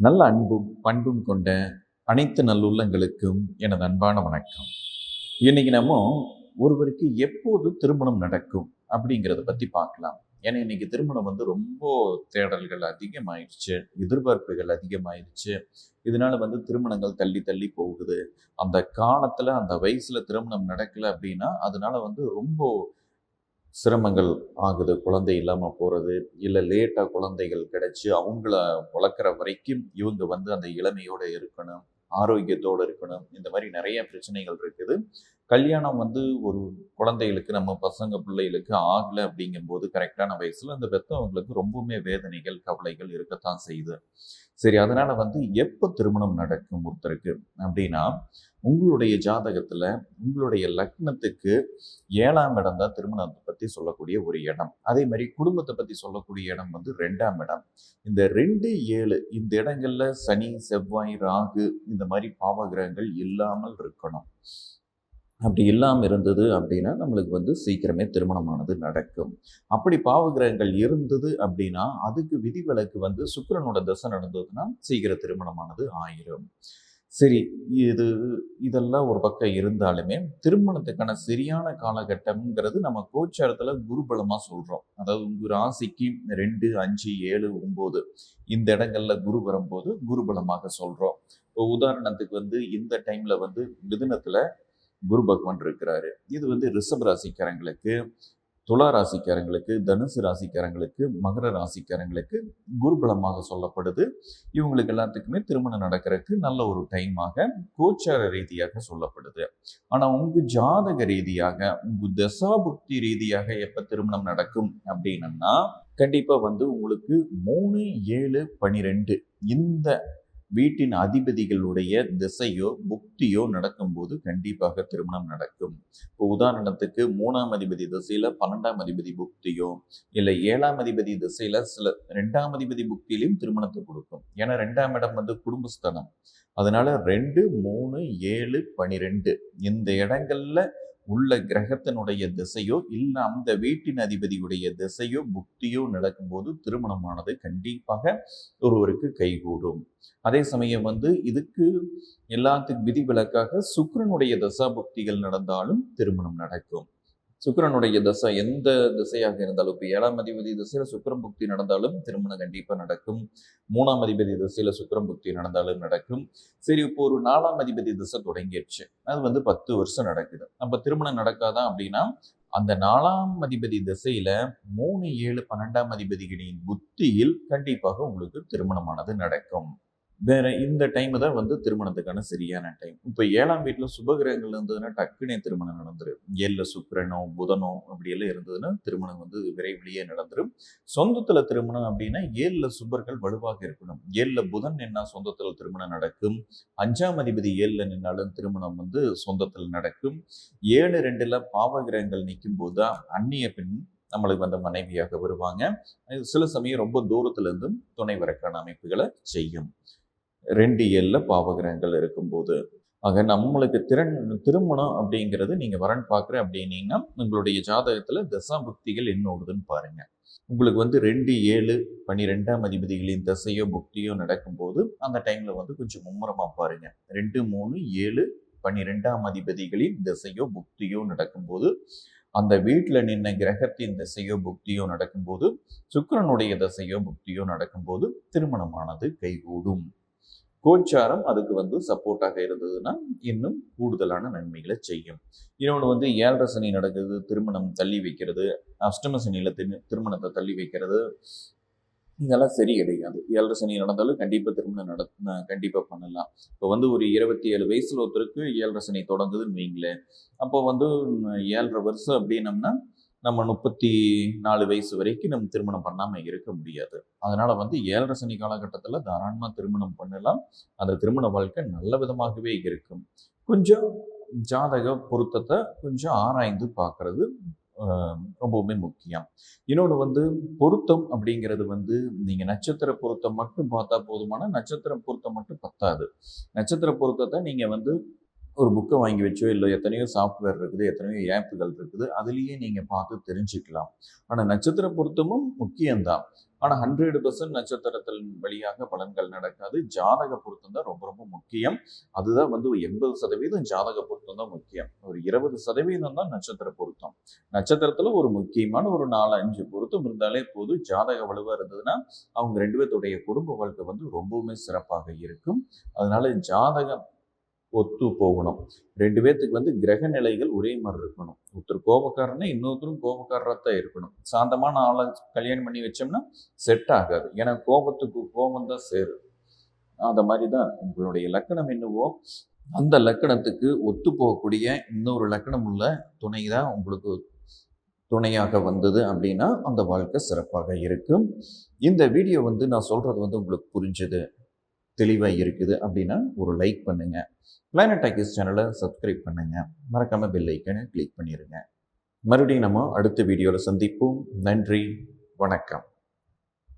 நல்ல அன்பும் பண்பும் கொண்ட அனைத்து நல்லுள்ளங்களுக்கும் எனது அன்பான வணக்கம். இன்னைக்கு நம்ம ஒருவருக்கு எப்போது திருமணம் நடக்கும் அப்படிங்கிறத பற்றி பார்க்கலாம். ஏன்னா இன்னைக்கு திருமணம் வந்து ரொம்ப தேடல்கள் அதிகமாயிடுச்சு எதிர்பார்ப்புகள் அதிகமாயிடுச்சு இதனால் வந்து திருமணங்கள் தள்ளி தள்ளி போகுது. அந்த காலத்தில் அந்த வயசில் திருமணம் நடக்கல அப்படின்னா அதனால் வந்து ரொம்ப சிரமங்கள் ஆகுது குழந்தை இல்லாமல் போகிறது இல்லை லேட்டாக குழந்தைகள் கிடைச்சி அவங்கள வளர்க்குற வரைக்கும் இவங்க வந்து அந்த இளமையோடு இருக்கணும் ஆரோக்கியத்தோடு இருக்கணும் இந்த மாதிரி நிறைய பிரச்சனைகள் இருக்குது. கல்யாணம் வந்து ஒரு குழந்தைகளுக்கு நம்ம பசங்க பிள்ளைகளுக்கு ஆகலை அப்படிங்கும்போது கரெக்டான வயசில் அந்த பெற்றவங்களுக்கு ரொம்பவுமே வேதனைகள் கவலைகள் இருக்கத்தான் செய்யுது. சரி அதனால் வந்து எப்போ திருமணம் நடக்கும் ஒருத்தருக்கு அப்படின்னா உங்களுடைய ஜாதகத்தில் உங்களுடைய லக்னத்துக்கு ஏழாம் இடம் தான் திருமணத்தை பற்றி சொல்லக்கூடிய ஒரு இடம். அதே மாதிரி குடும்பத்தை பற்றி சொல்லக்கூடிய இடம் வந்து ரெண்டாம் இடம். இந்த ரெண்டு ஏழு இந்த இடங்களில் சனி செவ்வாய் ராகு இந்த மாதிரி பாவகிரகங்கள் இல்லாமல் இருக்கணும். அப்படி இல்லாமல் இருந்தது அப்படின்னா நம்மளுக்கு வந்து சீக்கிரமே திருமணமானது நடக்கும். அப்படி பாவகிரகங்கள் இருந்தது அப்படின்னா அதுக்கு விதிவிலக்கு வந்து சுக்கரனோட தசை நடந்ததுன்னா சீக்கிர திருமணமானது ஆயிரும். சரி இது இதெல்லாம் ஒரு பக்கம் இருந்தாலுமே திருமணத்துக்கான சரியான காலகட்டம்ங்கிறது நம்ம கோச்சாரத்தில் குருபலமாக சொல்கிறோம் அதாவது உங்கள் ராசிக்கு ரெண்டு அஞ்சு ஏழு ஒம்பது இந்த இடங்கள்ல குரு வரும்போது குருபலமாக சொல்கிறோம் இப்போ உதாரணத்துக்கு வந்து இந்த டைமில் வந்து மிதுனத்தில் குரு பகவான் இருக்கிறாரு. இது வந்து ரிஷப ராசிக்காரங்களுக்கு துலா ராசிக்காரங்களுக்கு தனுசு ராசிக்காரங்களுக்கு மகர ராசிக்காரங்களுக்கு குருபலமாக சொல்லப்படுது. இவங்களுக்கு எல்லாத்துக்குமே திருமணம் நடக்கிறதுக்கு நல்ல ஒரு டைமாக கோச்சார ரீதியாக சொல்லப்படுது. ஆனால் உங்கள் ஜாதக ரீதியாக உங்கள் தசாபுக்தி ரீதியாக எப்போ திருமணம் நடக்கும் அப்படின்னா கண்டிப்பாக வந்து உங்களுக்கு மூணு ஏழு பனிரெண்டு இந்த வீட்டின் அதிபதிகளுடைய திசையோ புக்தியோ நடக்கும்போது கண்டிப்பாக திருமணம் நடக்கும். இப்போ உதாரணத்துக்கு மூணாம் அதிபதி திசையில பன்னெண்டாம் அதிபதி புக்தியோ இல்லை ஏழாம் அதிபதி திசையில சில ரெண்டாம் அதிபதி புக்தியிலையும் திருமணத்தை கொடுக்கும். ஏன்னா ரெண்டாம் இடம் வந்து குடும்பஸ்தனம் அதனால ரெண்டு மூணு ஏழு பனிரெண்டு. இந்த இடங்கள்ல உள்ள கிரகத்தினுடைய திசையோ இல்லை அந்த வீட்டின் அதிபதியுடைய திசையோ புக்தியோ நடக்கும்போது திருமணமானது கண்டிப்பாக ஒருவருக்கு கைகூடும். அதே சமயம் வந்து இதுக்கு எல்லாத்துக்கும் விதிவிலக்காக சுக்கரனுடைய தசா புக்திகள் நடந்தாலும் திருமணம் நடக்கும். சுக்கிரனுடைய தசை எந்த திசையாக இருந்தாலும் இப்போ ஏழாம் அதிபதி திசையில சுக்கரம் புக்தி நடந்தாலும் திருமணம் கண்டிப்பாக நடக்கும். மூணாம் அதிபதி திசையில சுக்கரம் புக்தி நடந்தாலும் நடக்கும். சரி இப்போ ஒரு நாலாம் அதிபதி திசை தொடங்கிடுச்சு. அது வந்து பத்து வருஷம் நடக்குது. நம்ம திருமணம் நடக்காதான் அப்படின்னா அந்த நாலாம் அதிபதி திசையில மூணு ஏழு பன்னெண்டாம் அதிபதிகளின் புத்தியில் கண்டிப்பாக உங்களுக்கு திருமணமானது நடக்கும். வேற இந்த டைம் தான் வந்து திருமணத்துக்கான சரியான டைம் இப்போ ஏழாம் வீட்டில் சுபகிரகங்கள் இருந்ததுன்னா டக்குனே திருமணம் நடந்துடும் ஏழில் சுக்கிரனோ புதனோ அப்படியெல்லாம் இருந்ததுன்னா திருமணம் வந்து விரைவிலேயே நடந்துடும் சொந்தத்தில் திருமணம் அப்படின்னா ஏழில் சுபர்கள் வலுவாக இருக்கணும். ஏழில் புதன் நின்னா சொந்தத்தில் திருமணம் நடக்கும். அஞ்சாம் அதிபதி ஏழில் நின்னாலும் திருமணம் வந்து சொந்தத்தில் நடக்கும். ஏழு ரெண்டில் பாவகிரகங்கள் நிற்கும் போது தான் அந்நிய பெண் நம்மளுக்கு வந்து மனைவியாக வருவாங்க. சில சமயம் ரொம்ப தூரத்துலேருந்தும் துணை வரக்கான அமைப்புகளை செய்யும். ரெண்டு ஏழில் பாவகிரகங்கள் இருக்கும்போது ஆக நம்மளுக்கு திறன் திருமணம் அப்படிங்கிறது நீங்கள் வரன் பார்க்குற அப்படின்னீங்கன்னா உங்களுடைய ஜாதகத்தில் தசாபுக்திகள் என்ன ஓடுதுன்னு பாருங்கள் உங்களுக்கு வந்து ரெண்டு ஏழு பன்னிரெண்டாம் அதிபதிகளின் தசையோ புக்தியோ நடக்கும்போது அந்த டைமில் வந்து கொஞ்சம் மும்முரமாக பாருங்கள் ரெண்டு மூணு ஏழு பன்னிரெண்டாம் அதிபதிகளின் திசையோ புக்தியோ நடக்கும்போது அந்த வீட்டில் நின்ன கிரகத்தின் திசையோ புக்தியோ நடக்கும்போது சுக்கிரனுடைய திசையோ புக்தியோ நடக்கும்போது திருமணமானது கைகூடும். கோச்சாரம் அதுக்கு வந்து சப்போர்ட்டாக இருந்ததுன்னா இன்னும் கூடுதலான நன்மைகளை செய்யும். இன்னொன்று வந்து ஏழரை சனி நடக்குது திருமணம் தள்ளி வைக்கிறது அஷ்டம சனியில் திரு திருமணத்தை தள்ளி வைக்கிறது இதெல்லாம் சரி கிடையாது. ஏழரை சனி நடந்தாலும் கண்டிப்பாக திருமணம் நட கண்டிப்பாக பண்ணலாம். இப்போ வந்து ஒரு இருபத்தி ஏழு வயசுல ஒருத்தருக்கு ஏழரை சனி தொடங்குதுன்னு வைங்களேன். அப்போ வந்து ஏழரை வருஷம் அப்படின்னம்னா நம்ம முப்பத்தி நாலு வயசு வரைக்கும் நம்ம திருமணம் பண்ணாமல் இருக்க முடியாது. அதனால் வந்து ஏழரை சனி காலகட்டத்தில் தாராளமாக திருமணம் பண்ணலாம். அந்த திருமண வாழ்க்கை நல்ல விதமாகவே இருக்கும். கொஞ்சம் ஜாதக பொருத்தத்தை கொஞ்சம் ஆராய்ந்து பார்க்குறது ரொம்பவுமே முக்கியம். இன்னொன்று வந்து பொருத்தம் அப்படிங்கிறது வந்து நீங்கள் நட்சத்திர பொருத்தம் மட்டும் பார்த்தா போதுமான நட்சத்திர பொருத்தம் மட்டும் பத்தாது. நட்சத்திர பொருத்தத்தை நீங்கள் வந்து ஒரு புக்கை வாங்கி வச்சோ இல்லை எத்தனையோ சாஃப்ட்வேர் இருக்குது எத்தனையோ ஆப்புகள் இருக்குது அதுலேயே நீங்கள் பார்த்து தெரிஞ்சுக்கலாம். ஆனால் நட்சத்திர பொருத்தமும் முக்கியம்தான். ஆனால் ஹண்ட்ரட் பர்சன்ட் நட்சத்திரத்தின் வழியாக பலன்கள் நடக்காது. ஜாதக பொருத்தம் தான் ரொம்ப ரொம்ப முக்கியம். அதுதான் வந்து ஒரு எண்பது சதவீதம் ஜாதக பொருத்தம் தான் முக்கியம். ஒரு இருபது சதவீதம் தான் நட்சத்திர பொருத்தம். நட்சத்திரத்தில் ஒரு முக்கியமான ஒரு நாலு அஞ்சு பொருத்தம் இருந்தாலே போதும். ஜாதக வலுவாக இருந்ததுன்னா அவங்க ரெண்டு பேர்த்துடைய குடும்ப வாழ்க்கை வந்து ரொம்பவுமே சிறப்பாக இருக்கும். அதனால ஜாதகம் ஒத்து போகணும் ரெண்டு பேர்த்துக்கு வந்து கிரக நிலைகள் ஒரே மாதிரி இருக்கணும். ஒருத்தர் கோபக்காரன்னா இன்னொருத்தரும் கோபக்காரராக தான் இருக்கணும். சாந்தமான ஆளை கல்யாணம் பண்ணி வச்சோம்னா செட் ஆகாது. ஏன்னா கோபத்துக்கு கோபம் தான் சேரும். அந்த மாதிரி தான் உங்களுடைய லக்கணம் என்னவோ அந்த லக்கணத்துக்கு ஒத்து போகக்கூடிய இன்னொரு லக்கணம் உள்ள துணை தான் உங்களுக்கு துணையாக வந்தது அப்படின்னா அந்த வாழ்க்கை சிறப்பாக இருக்கும். இந்த வீடியோ வந்து நான் சொல்கிறது வந்து உங்களுக்கு புரிஞ்சது. தெளிவாக இருக்குது அப்படின்னா ஒரு லைக் பண்ணுங்கள் பிளானட் டாக்கிஸ் சேனலை சப்ஸ்கிரைப் பண்ணுங்கள் மறக்காமல் பெல் ஐக்கனை கிளிக் பண்ணிடுங்க மறுபடியும் நம்ம அடுத்த வீடியோவில் சந்திப்போம். நன்றி. வணக்கம்.